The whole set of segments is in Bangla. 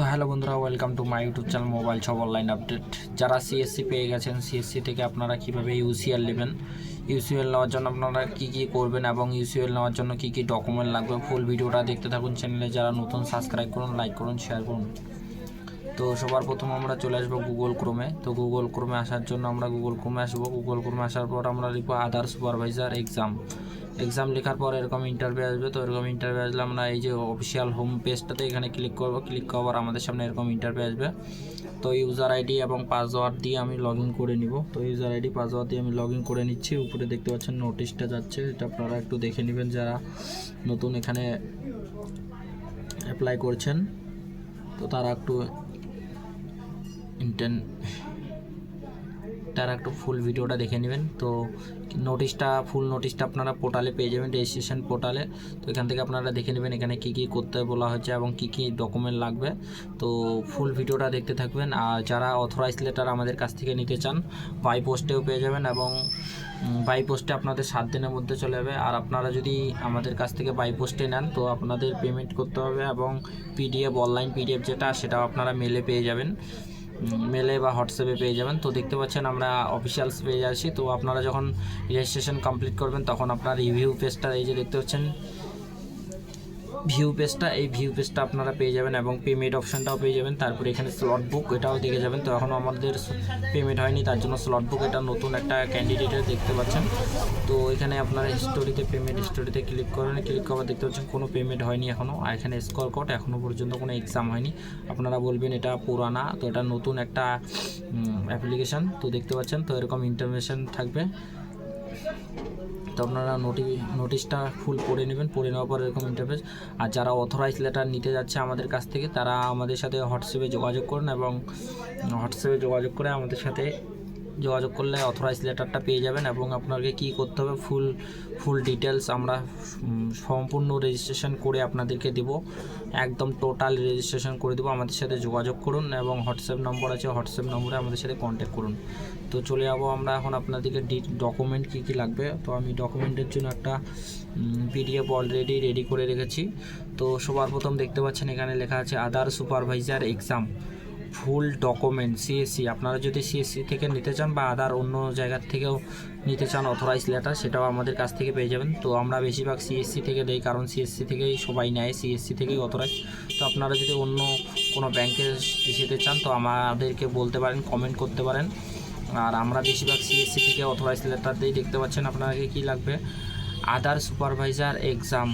তো হ্যালো বন্ধুরা welcome to my YouTube channel mobile সব অনলাইন আপডেট যারা সিএসসি পেয়ে গেছেন সিএসসি থেকে আপনারা কীভাবে ইউসিএল নেবেন? ইউসিএল নেওয়ার জন্য আপনারা কি কি করবেন এবং ইউসিএল নেওয়ার জন্য কি কি ডকুমেন্ট লাগবে? ফুল ভিডিওটা দেখতে থাকুন চ্যানেলে যারা নতুন সাবস্ক্রাইব করুন লাইক করুন শেয়ার করুন। তো সবার প্রথম আমরা চলে আসব গুগল ক্রোমে তো গুগল ক্রোমে আসার জন্য আমরা গুগল ক্রোমে আসব। গুগল ক্রোমে আসার পর আমরা লিখব আধার সুপারভাইজার এক্সাম এক্সাম লেখার পর এরকম ইন্টারভিউ আসবে, তো এরকম ইন্টারভিউ আসলে আমরা এই যে অফিসিয়াল হোম পেজটাতে এখানে ক্লিক করব ক্লিক করার আমাদের সামনে এরকম ইন্টারভিউ আসবে। তো ইউজার আইডি এবং পাসওয়ার্ড দিয়ে আমি লগ ইন করে নিব। তো ইউজার আইডি পাসওয়ার্ড দিয়ে আমি লগ ইন করে নিচ্ছি। উপরে দেখতে পাচ্ছেন নোটিশটা যাচ্ছে, এটা আপনারা একটু দেখে নেবেন যারা নতুন এখানে অ্যাপ্লাই করছেন। তো তারা একটু ইন্টেন তারা একটু ফুল ভিডিওটা দেখে নেবেন। তো নোটিশটা ফুল নোটিশটা আপনারা পোর্টালে পেয়ে যাবেন রেজিস্ট্রেশন পোর্টালে তো এখান থেকে আপনারা দেখে নেবেন এখানে কি কি করতে বলা হয়েছে এবং কি কি ডকুমেন্ট লাগবে। তো ফুল ভিডিওটা দেখতে থাকবেন। আর যারা অথরাইজ লেটার আমাদের কাছ থেকে নিতে চান বাই পোস্টেও পেয়ে যাবেন এবং বাই পোস্টে আপনাদের সাত দিনের মধ্যে চলে যাবে। আর আপনারা যদি আমাদের কাছ থেকে বাই পোস্টে নেন, তো আপনাদের পেমেন্ট করতে হবে এবং পিডিএফ অনলাইন পিডিএফ যেটা, সেটাও আপনারা মেলে পেয়ে যাবেন। মেলে বা হোয়াটসঅ্যাপে পেয়ে যাবেন। তো দেখতে পাচ্ছেন আমরা অফিসিয়ালস পেয়ে যাচ্ছি। তো আপনারা যখন রেজিস্ট্রেশন কমপ্লিট করবেন, তখন আপনার রিভিউ পেজটা এই যে দেখতে পাচ্ছেন ভিউ পেজটা এই ভিউ পেজটা আপনারা পেয়ে যাবেন এবং পেমেন্ট অপশানটাও পেয়ে যাবেন। তারপরে এখানে স্লট বুক এটাও দেখে যাবেন। তো এখনও আমাদের পেমেন্ট হয়নি, তার জন্য স্লট বুক এটা নতুন একটা ক্যান্ডিডেটের দেখতে পাচ্ছেন। তো এখানে আপনারা হিস্টোরিতে পেমেন্ট হিস্টোরিতে ক্লিক করেন। ক্লিক করার দেখতে পাচ্ছেন কোনো পেমেন্ট হয়নি এখনও আর এখানে স্কোর কোড এখনও পর্যন্ত কোনো এক্সাম হয়নি। আপনারা বলবেন এটা পুরানা, তো এটা নতুন একটা অ্যাপ্লিকেশান তো দেখতে পাচ্ছেন, তো এরকম ইনফরমেশান থাকবে। তো আপনারা নোটি নোটিশটা ফুল পড়ে নেবেন, পড়ে নেওয়ার পর এরকম ইন্টারফেস আর যারা অথরাইজ লেটার নিতে যাচ্ছে আমাদের কাছ থেকে, তারা আমাদের সাথে হোয়াটসঅ্যাপে যোগাযোগ করুন এবং হোয়াটসঅ্যাপে যোগাযোগ করে আমাদের সাথে যোগাযোগ করলে অথরাইজ লেটারটা পেয়ে যাবেন এবং আপনাকে কি করতে হবে ফুল ফুল ডিটেলস আমরা সম্পূর্ণ রেজিস্ট্রেশন করে আপনাদেরকে দেব। একদম টোটাল রেজিস্ট্রেশন করে দেবো। আমাদের সাথে যোগাযোগ করুন এবং হোয়াটসঅ্যাপ নম্বর আছে, হোয়াটসঅ্যাপ নম্বরে আমাদের সাথে কন্ট্যাক্ট করুন। তো চলে যাব আমরা এখন আপনাদেরকে ডকুমেন্ট কী কী লাগবে। তো আমি ডকুমেন্টের জন্য একটা পিডিএফ অলরেডি রেডি করে রেখেছি। তো সবার প্রথম দেখতে পাচ্ছেন এখানে লেখা আছে Aadhaar supervisor exam full document CSC আপনারা যদি সিএসসি থেকে নিতে চান বা আদার অন্য জায়গার থেকেও নিতে চান অথরাইজ লেটার সেটাও আমাদের কাছ থেকে পেয়ে যাবেন। তো আমরা বেশিরভাগ সিএসসি থেকে দেই, কারণ সিএসসি থেকেই সবাই নেয় সিএসসি থেকেই অথরাইজ তো আপনারা যদি অন্য কোনো ব্যাংকে যেতে চান, তো আমাদেরকে বলতে পারেন কমেন্ট করতে পারেন। আর আমরা বেশিরভাগ সিএসসি থেকে অথরাইজ লেটার দিই দেখতে পাচ্ছেন আপনাকে কী লাগবে। Aadhaar supervisor exam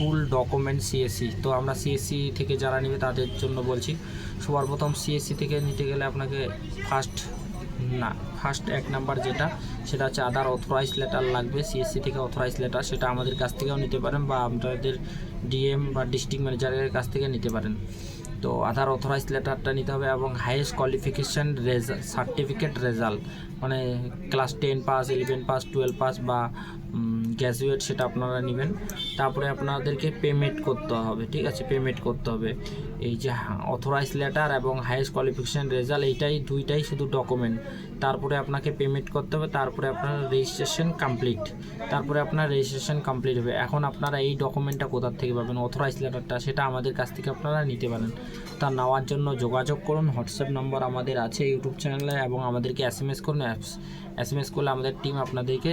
full document CSC তো আমরা সিএসসি থেকে যারা নেবে তাদের জন্য বলছি, সবার প্রথম সিএসসি থেকে নিতে গেলে আপনাকে ফার্স্ট না ফার্স্ট এক নাম্বার যেটা, সেটা হচ্ছে আদার অথরাইজ লেটার লাগবে সিএসসি থেকে অথরাইজ লেটার সেটা আমাদের কাছ থেকেও নিতে পারেন বা আপনাদের ডিএম বা ডিস্ট্রিক্ট ম্যানেজারের কাছ থেকে নিতে পারেন। তো আধার অথরাইজ লেটারটা নিতে হবে এবং হাইয়েস্ট কোয়ালিফিকেশান সার্টিফিকেট রেজাল্ট মানে class ten pass eleven pass twelve pass বা গ্র্যাজুয়েট সেটা আপনারা নেবেন। তারপরে আপনাদেরকে পেমেন্ট করতে হবে ঠিক আছে? পেমেন্ট করতে হবে। এই যে অথরাইজ লেটার এবং হাইয়েস্ট কোয়ালিফিকেশান রেজাল্ট এইটাই দুইটাই শুধু ডকুমেন্ট তারপরে আপনাকে পেমেন্ট করতে হবে, তারপরে আপনার রেজিস্ট্রেশন কমপ্লিট তারপরে আপনার রেজিস্ট্রেশন কমপ্লিট হবে। এখন আপনারা এই ডকুমেন্টটা কোথার থেকে পাবেন? অথরাইজ লেটারটা সেটা আমাদের কাছ থেকে আপনারা নিতে পারেন। তা নেওয়ার জন্য যোগাযোগ করুন হোয়াটসঅ্যাপ নম্বর আমাদের আছে ইউটিউব চ্যানেলে এবং আমাদেরকে এস এম এস করুন অ্যাপস এস এম এস করলে আমাদের টিম আপনাদেরকে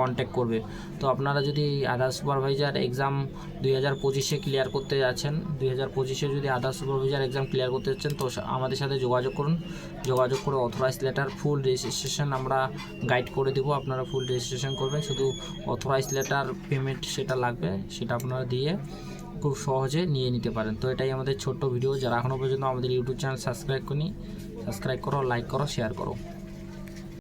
কন্ট্যাক্ট করবে। তো আপনারা যদি আধার সুপারভাইজার এক্সাম দুই হাজার পঁচিশে ক্লিয়ার করতে যাচ্ছেন, দুই হাজার পঁচিশে যদি আধার সুপারভাইজার এক্সাম ক্লিয়ার করতে চাচ্ছেন তো আমাদের সাথে যোগাযোগ করুন। যোগাযোগ করে অথরাইজ লেটার ফুল রেজিস্ট্রেশন আমরা গাইড করে দেবো। আপনারা ফুল রেজিস্ট্রেশন করবেন। শুধু অথরাইজ লেটার পেমেন্ট সেটা লাগবে, সেটা আপনারা দিয়ে খুব সহজে নিয়ে নিতে পারেন। তো এটাই আমাদের ছোট্ট ভিডিও যারা এখনও পর্যন্ত আমাদের ইউটিউব চ্যানেল সাবস্ক্রাইব করি সাবস্ক্রাইব করো লাইক করো শেয়ার করো।